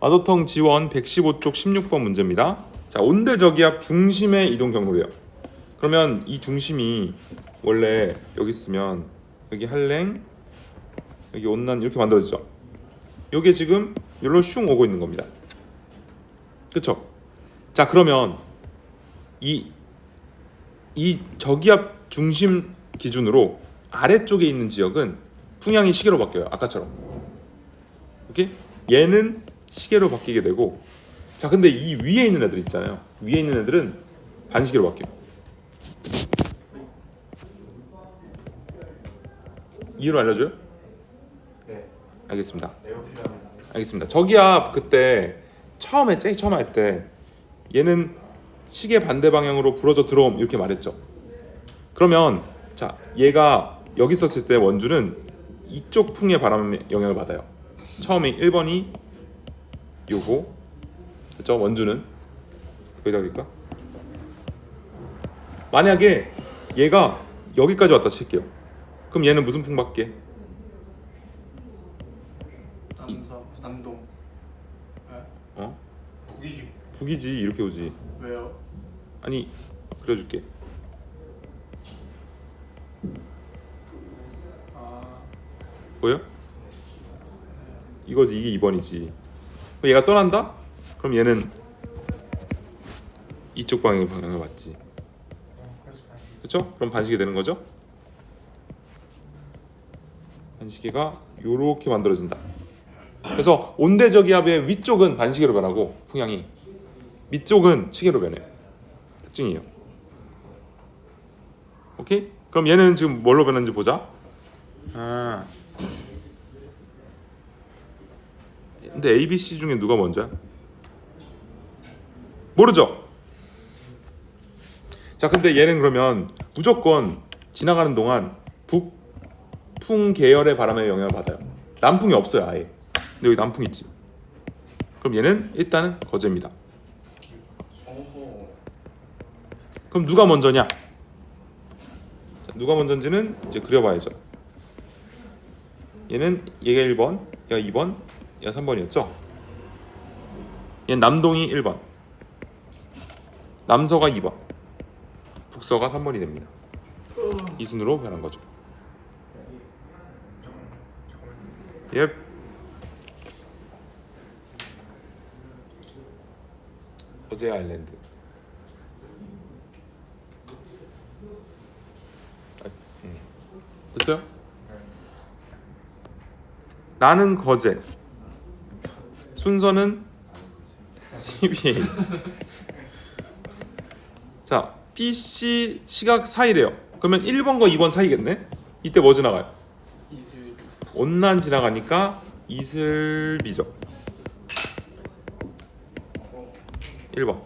마도통 지원 115쪽 16번 문제입니다. 자, 온대 저기압 중심의 이동 경로래요. 그러면 이 중심이 원래 여기 있으면 여기 한랭 여기 온난 이렇게 만들어지죠. 요게 지금 여기로 슝 오고 있는 겁니다. 그렇죠? 자, 그러면 이 이 저기압 중심 기준으로 아래쪽에 있는 지역은 풍향이 시계로 바뀌어요. 아까처럼. 오케이? 얘는 시계로 바뀌게 되고 자 근데 이 위에 있는 애들 있잖아요 위에 있는 애들은 반시계로 바뀌어 이유를 알려줘요? 네. 알겠습니다. 알겠습니다 저기압 그때 처음에 제일 처음 할 때 얘는 시계 반대 방향으로 부러져 들어옴 이렇게 말했죠 그러면 자 얘가 여기 있었을 때 원주는 이쪽 풍의 바람의 영향을 받아요 처음에 1번이 요거 그죠 원주는? 여기다 그릴까? 만약에 얘가 여기까지 왔다 칠게요. 그럼 얘는 무슨 풍 받게 남서 남동. 네? 어? 북이지. 북이지 이렇게 오지. 왜요? 아니 그려줄게. 아. 보여? 이거지 이게 2번이지. 그럼 얘가 떠난다 그럼 얘는 이쪽 방향의 방향을 다시. 그렇죠? 그럼 반시계 되는 거죠? 반시계가 요렇게 만들어진다. 그래서 온대저기압의 위쪽은 반시계로 변하고 풍향이 밑쪽은 시계로 변해요. 특징이에요. 오케이? 그럼 얘는 지금 뭘로 변하는지 보자. 아. 근데 A, B, C 중에 누가 먼저야? 모르죠? 자 근데 얘는 그러면 무조건 지나가는 동안 북풍 계열의 바람의 영향을 받아요 남풍이 없어요 아예 근데 여기 남풍 있지 그럼 얘는 일단은 거제입니다. 그럼 누가 먼저냐 자, 누가 먼저인지는 이제 그려봐야죠 얘는 얘가 1번 얘가 2번 얘가 3번이었죠? 얘는 남동이 1번. 남서가 2번. 북서가 3번이 됩니다. 이 순으로 변한 거죠. 예 어제 아일랜드. 됐어요? 나는 거제 순서는 CBA 자 PC 시각 사이래요 그러면 1번과 2번 사이겠네 이때 뭐 지나가요? 온난 지나가니까 이슬비죠 어. 1번